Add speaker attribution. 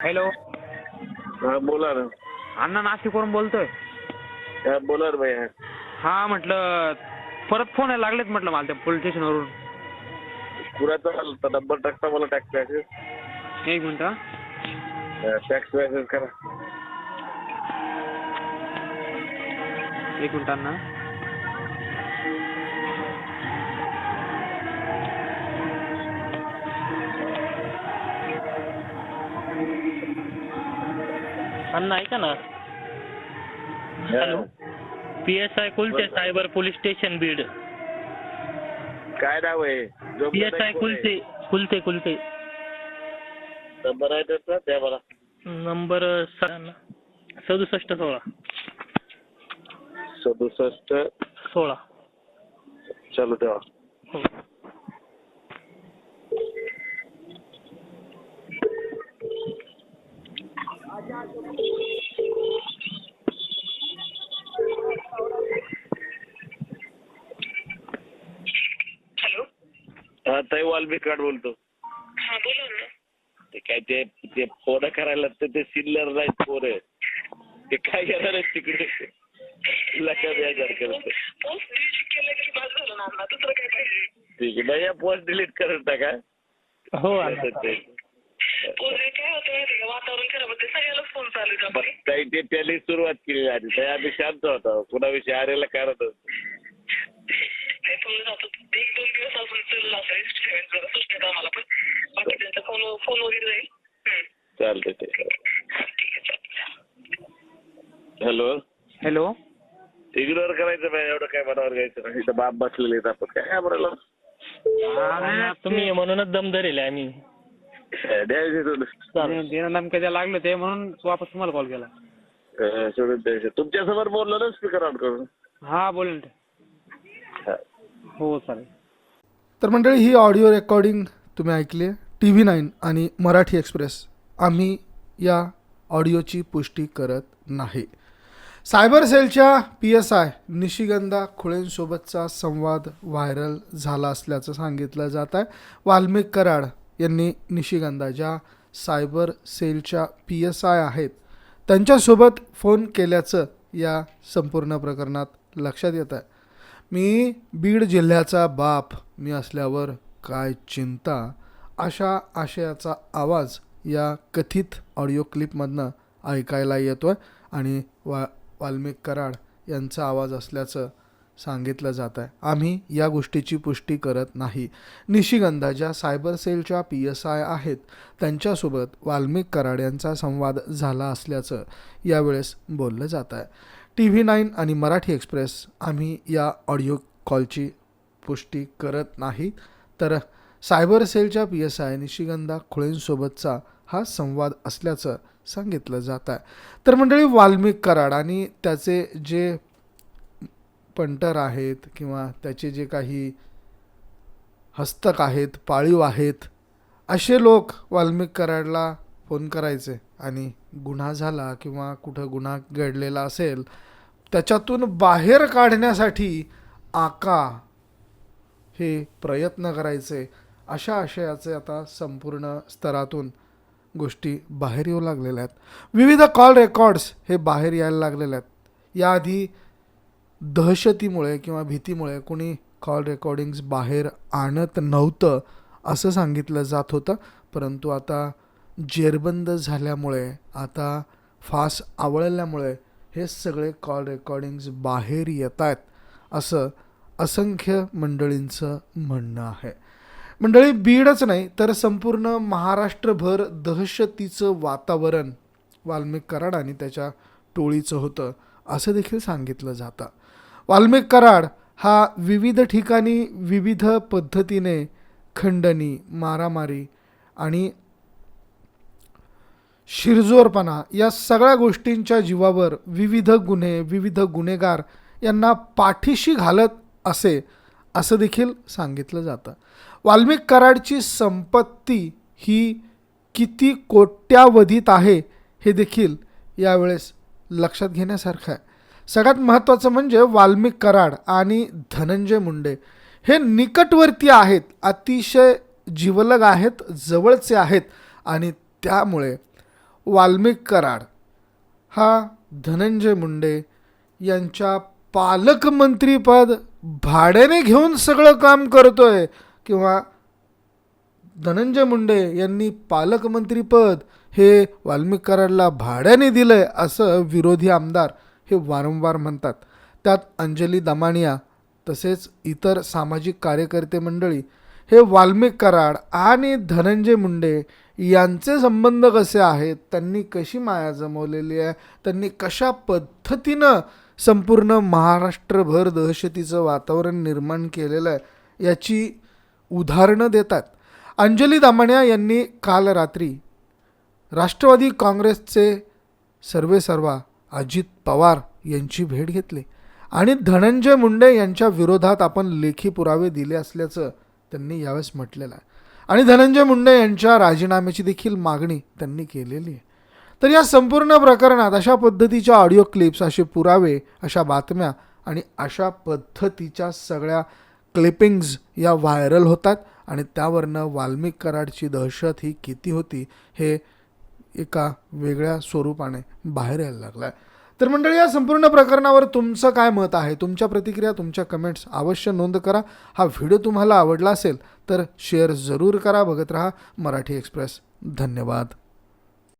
Speaker 1: Hello.
Speaker 2: हा बोला ना.
Speaker 1: अण्णा नाशिकवरून बोलतोय.
Speaker 2: हा बोला ना भैया
Speaker 1: हा. म्हटलं परत फोन यायला लागलेत म्हटलं मला त्या पोलीस स्टेशनवरून
Speaker 2: पुराचा आलता नंबर टाकता मला टॅक्स मॅसेज
Speaker 1: एक मिनिट हा.
Speaker 2: टॅक्स मॅसेज करा.
Speaker 1: एक मिनिट अण्णा.
Speaker 3: अण्णा ऐका ना. Hello. P S I Kulte cyber police station Beed.
Speaker 2: काय नाव आहे?
Speaker 3: P S I Kulte Kulte Kulte
Speaker 2: number आहे त्याचा? द्या मला.
Speaker 3: नंबर स- सदुसष्ट सोळा.
Speaker 2: सदुसष्ट.
Speaker 3: सोळा.
Speaker 2: चालू ठेवा.
Speaker 3: हो
Speaker 4: हॅलो
Speaker 2: हा ताई वाल्मिक कार्ड बोलतो.
Speaker 4: हा बोला ना.
Speaker 2: ते काय ते ते फोन करायला लागतं ते सिल्लर नाही आहे ते काय घेणार आहे तिकडे? लक्षात
Speaker 4: की
Speaker 2: ठीक आहे भैया पोस्ट डिलीट करत टाका.
Speaker 3: हो
Speaker 2: ते
Speaker 4: पोस्ट काय होतं माहिती का? वातावरण खराब होते सगळ्यालाच फोन चालू आहे आपले.
Speaker 2: ताई ते त्याने सुरुवात केली आधी. ताई आम्ही शांत होतो. कुणाविषयी आरेला कारण
Speaker 4: नाही तुम्ही जातो. एक दोन दिवस अजून चाललं असं एक्सपेरिमेंट जरा सुचण्यात आम्हाला पण? बाकी त्यांचा फोन फोन वगैरे जाईल. हम्म.
Speaker 2: ते
Speaker 4: ठीक आहे चालेल
Speaker 2: हॅलो.
Speaker 1: हॅलो.
Speaker 2: इग्नोर करायचं नाही एवढं काय मनावर घ्यायचं नाही. इथं बाप बसलेले आहेत आपण. काय
Speaker 3: अण्णा, तुम्ही म्हणूनच दम धरेल आम्ही.
Speaker 2: द्यायचे
Speaker 3: चालेल.
Speaker 1: लागले ते म्हणून वापस तुम्हाला कॉल. केला
Speaker 2: सोडून द्यायचे तुमच्यासमोर बोललो ना स्पीकर ऑन करून.
Speaker 1: हा
Speaker 2: हा.
Speaker 1: हो चालेल.
Speaker 5: तर मंडळी ही ऑडिओ रेकॉर्डिंग तुम्ही ऐकली आहे टी व्ही नाईन आणि मराठी एक्सप्रेस आम्ही या ऑडिओची पुष्टी करत नाही. सायबर सेलच्या पी एस आय निशिगंधा खुळेंसोबतचा संवाद व्हायरल झाला असल्याचं सांगितलं जात आहे वाल्मिक कराड यांनी निशिगंधा ज्या सायबर सेलच्या पी एस आय आहेत. त्यांच्यासोबत फोन केल्याचं या संपूर्ण प्रकरणात लक्षात येत आहे मी बीड जिल्ह्याचा बाप मी असल्यावर काय चिंता? अशा आशयाचा आवाज या कथित ऑडिओ क्लिपमधनं ऐकायला येतो आहे आणि वा वाल्मिक कराड यांचा आवाज असल्याचं सांगितलं जात आहे. आम्ही या गोष्टीची पुष्टी करत नाही. निशिगंधा ज्या सायबर सेलच्या पी एस आय आहेत. त्यांच्यासोबत वाल्मिक कराड यांचा संवाद झाला असल्याचं यावेळेस बोललं जात आहे. टी व्ही नाईन आणि मराठी एक्सप्रेस आम्ही या ऑडिओ कॉलची पुष्टी करत नाही. तर सायबर सेलच्या पी एस आय निशिगंधा खुळेंसोबतचा हा संवाद असल्याचं सांगितलं जात आहे. तर मंडळी वाल्मिक कराड आणि त्याचे जे पंटर आहेत किंवा त्याचे जे काही हस्तक आहेत पाळीव आहेत असे लोक वाल्मिक कराडला फोन करायचे आणि गुन्हा झाला किंवा कुठं गुन्हा घडलेला असेल त्याच्यातून बाहेर काढण्यासाठी आका हे प्रयत्न करायचे. अशा आशयाचे आता संपूर्ण स्तरातून गोष्टी बाहेर येऊ लागलेल्या आहेत. विविध कॉल रेकॉर्ड्स हे बाहेर यायला लागलेले आहेत. याआधी दहशतीमुळे किंवा भीतीमुळे कोणी कॉल रेकॉर्डिंग्स बाहेर आणत नव्हतं असं सांगितलं जात होतं. परंतु आता जेरबंद झाल्यामुळे आता फास आवळल्यामुळे हे सगळे कॉल रेकॉर्डिंग्स बाहेर येत आहेत असं असंख्य मंडळींचं म्हणणं आहे. मंडळी बीडच नाही तर संपूर्ण महाराष्ट्रभर दहशतीचं वातावरण वाल्मिक कराड आणि त्याच्या टोळीचं होतं असं देखील सांगितलं जातं. वाल्मिक कराड हा विविध ठिकाणी विविध पद्धतीने खंडणी मारामारी आणि शिरजोरपणा या सगळ्या गोष्टींच्या जीवावर विविध गुन्हे विविध गुन्हेगार यांना पाठीशी घालत असे असं देखील सांगितलं जातं. वाल्मिक कराडची संपत्ती ही किती कोट्यावधीत आहे हे देखील यावेळेस लक्षात घेण्यासारखं आहे. सगळ्यात महत्त्वाचं म्हणजे वाल्मिक कराड आणि धनंजय मुंडे. हे निकटवर्ती आहेत अतिशय जिवलग आहेत जवळचे आहेत आणि त्यामुळे वाल्मिक कराड हा धनंजय मुंडे यांच्या पालकमंत्रीपद भाड्याने घेऊन सगळं काम करतोय किंवा धनंजय मुंडे यांनी पालकमंत्रीपद हे वाल्मिक कराडला भाड्याने दिलं आहे असं विरोधी आमदार हे वारंवार म्हणतात. त्यात अंजली दमानिया तसेच इतर सामाजिक कार्यकर्ते मंडळी हे वाल्मिक कराड आणि धनंजय मुंडे यांचे संबंध कसे आहेत? त्यांनी कशी माया जमवलेली आहे? त्यांनी कशा पद्धतीनं संपूर्ण महाराष्ट्रभर दहशतीचं वातावरण निर्माण केलेलं आहे याची उदाहरणं देतात. अंजली दामण्या यांनी काल रात्री राष्ट्रवादी काँग्रेसचे सर्वेसर्वा अजित पवार यांची भेट घेतली. आणि धनंजय मुंडे यांच्या विरोधात आपण लेखी पुरावे दिले असल्याचं त्यांनी यावेळेस म्हटलेलं आहे. आणि धनंजय मुंडे यांच्या राजीनाम्याची देखील मागणी त्यांनी केलेली आहे. तर या संपूर्ण प्रकरणात अशा पद्धतीच्या ऑडिओ क्लिप्स असे पुरावे अशा बातम्या आणि अशा पद्धतीच्या सगळ्या क्लिपिंग्ज या व्हायरल होतात आणि त्यावरनं वाल्मिक कराडची दहशत ही किती होती हे एका वेगळ्या स्वरूपाने बाहेर यायला लागला आहे तर मंडळी या संपूर्ण प्रकरणावर तुमचं काय मत आहे? तुमच्या प्रतिक्रिया तुमच्या कमेंट्स अवश्य नोंद करा. हा व्हिडिओ तुम्हाला आवडला असेल तर शेअर जरूर करा. बघत राहा मराठी एक्सप्रेस धन्यवाद.